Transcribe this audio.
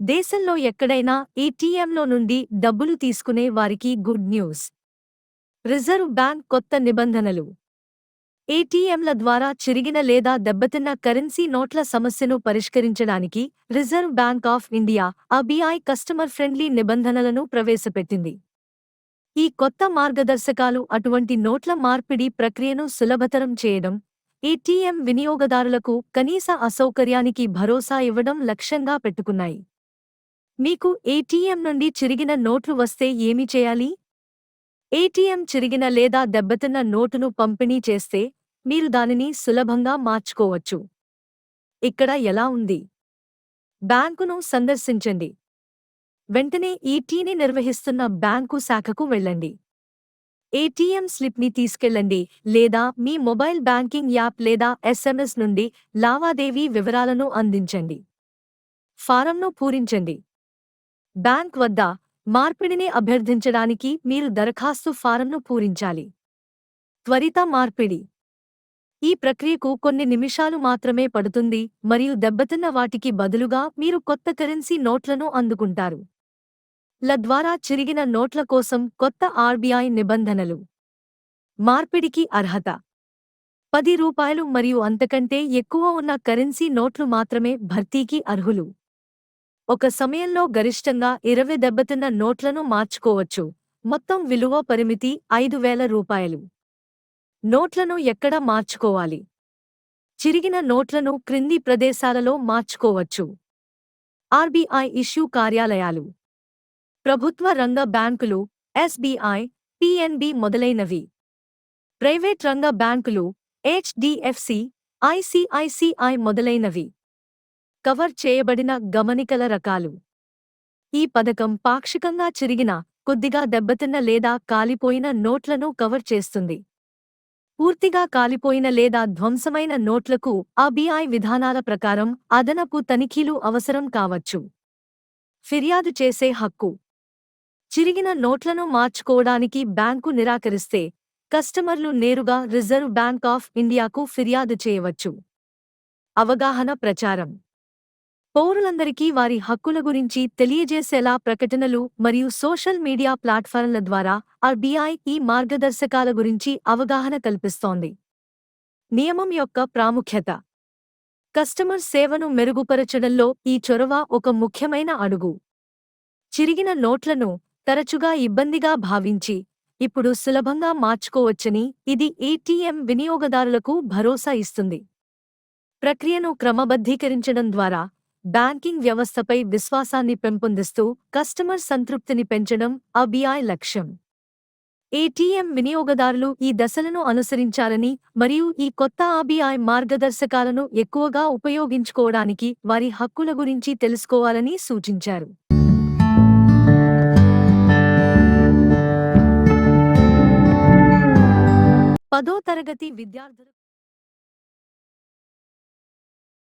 దేశంలో ఎక్కడైనా ఏటీఎంలో నుండి డబ్బులు తీసుకునే వారికి గుడ్ న్యూస్. రిజర్వ్ బ్యాంక్ కొత్త నిబంధనలు. ఏటీఎంల ద్వారా చిరిగిన లేదా దెబ్బతిన్న కరెన్సీ నోట్ల సమస్యను పరిష్కరించడానికి reserve bank of India RBI customer friendly నిబంధనలను ప్రవేశపెట్టింది. ఈ కొత్త మార్గదర్శకాలు అటువంటి నోట్ల మార్పిడి ప్రక్రియను సులభతరం చేయడం ఏటీఎం వినియోగదారులకు కనీస అసౌకర్యానికి భరోసా ఇవ్వడం లక్ష్యంగా పెట్టుకున్నాయి. మీకు ఏటీఎం నుండి చిరిగిన నోట్లు వస్తే ఏమి చేయాలి? ఏటీఎం చిరిగిన లేదా దెబ్బతిన్న నోటును పంపిణీ చేస్తే మీరు దానిని సులభంగా మార్చుకోవచ్చు. ఇక్కడ ఎలా ఉంది? బ్యాంకును సందర్శించండి. వెంటనే ఈటీని నిర్వహిస్తున్న బ్యాంకు శాఖకు వెళ్ళండి. ఏటీఎం స్లిప్ని తీసుకెళ్ళండి లేదా మీ మొబైల్ బ్యాంకింగ్ యాప్ లేదా ఎస్ఎంఎస్ నుండి లావాదేవీ వివరాలను అందించండి. ఫారంను పూరించండి. బ్యాంక్ వద్ద మార్పిడిని అభ్యర్థించడానికి మీరు దరఖాస్తు ఫారంను పూరించాలి. త్వరిత మార్పిడి. ఈ ప్రక్రియకు కొన్ని నిమిషాలు మాత్రమే పడుతుంది మరియు దెబ్బతిన్న వాటికి బదులుగా మీరు కొత్త కరెన్సీ నోట్లను అందుకుంటారు. ల ద్వారా చిరిగిన నోట్ల కోసం కొత్త ఆర్బీఐ నిబంధనలు. మార్పిడికి అర్హత. పది రూపాయలు మరియు అంతకంటే ఎక్కువ ఉన్న కరెన్సీ నోట్లు మాత్రమే భర్తీకి అర్హులు. ఒక సమయంలో గరిష్టంగా ఇరవై దెబ్బతిన్న నోట్లను మార్చుకోవచ్చు. మొత్తం విలువ పరిమితి ఐదు వేల రూపాయలు. నోట్లను ఎక్కడ మార్చుకోవాలి? చిరిగిన నోట్లను క్రింది ప్రదేశాలలో మార్చుకోవచ్చు. ఆర్బీఐ ఇష్యూ కార్యాలయాలు. ప్రభుత్వ రంగ బ్యాంకులు ఎస్బీఐ పిఎన్బి మొదలైనవి. ప్రైవేట్ రంగ బ్యాంకులు హెచ్డిఎఫ్సి ఐసిఐసిఐ మొదలైనవి. కవర్ చేయబడిన గమనికల రకాలు. ఈ పథకం పాక్షికంగా చిరిగిన కొద్దిగా దెబ్బతిన్న లేదా కాలిపోయిన నోట్లను కవర్ చేస్తుంది. పూర్తిగా కాలిపోయిన లేదా ధ్వంసమైన నోట్లకు ఆర్బీఐ విధానాల ప్రకారం అదనపు తనిఖీలు అవసరం కావచ్చు. ఫిర్యాదు చేసే హక్కు. చిరిగిన నోట్లను మార్చుకోవడానికి బ్యాంకు నిరాకరిస్తే కస్టమర్లు నేరుగా రిజర్వ్ బ్యాంక్ ఆఫ్ ఇండియాకు ఫిర్యాదు చేయవచ్చు. అవగాహన ప్రచారం. పౌరులందరికీ వారి హక్కుల గురించి తెలియజేసేలా ప్రకటనలు మరియు సోషల్ మీడియా ప్లాట్ఫారంల ద్వారా ఆర్బీఐ ఈ మార్గదర్శకాల గురించి అవగాహన కల్పిస్తోంది. నియమం యొక్క ప్రాముఖ్యత. కస్టమర్ సేవను మెరుగుపరచడంలో ఈ చొరవ ఒక ముఖ్యమైన అడుగు. చిరిగిన నోట్లను తరచుగా ఇబ్బందిగా భావించి ఇప్పుడు సులభంగా మార్చుకోవచ్చని ఇది ఏటీఎం వినియోగదారులకు భరోసా ఇస్తుంది. ప్రక్రియను క్రమబద్ధీకరించడం ద్వారా బ్యాంకింగ్ వ్యవస్థపై విశ్వాసాన్ని పెంపొందిస్తూ కస్టమర్ సంతృప్తిని పెంచడం అబిఐ లక్ష్యం. ఏటీఎం వినియోగదారులు ఈ దశలను అనుసరించాలని మరియు ఈ కొత్త ఆబిఐ మార్గదర్శకాలను ఎక్కువగా ఉపయోగించుకోవడానికి వారి హక్కుల గురించి తెలుసుకోవాలని సూచించారు. పదో తరగతి విద్యార్థులు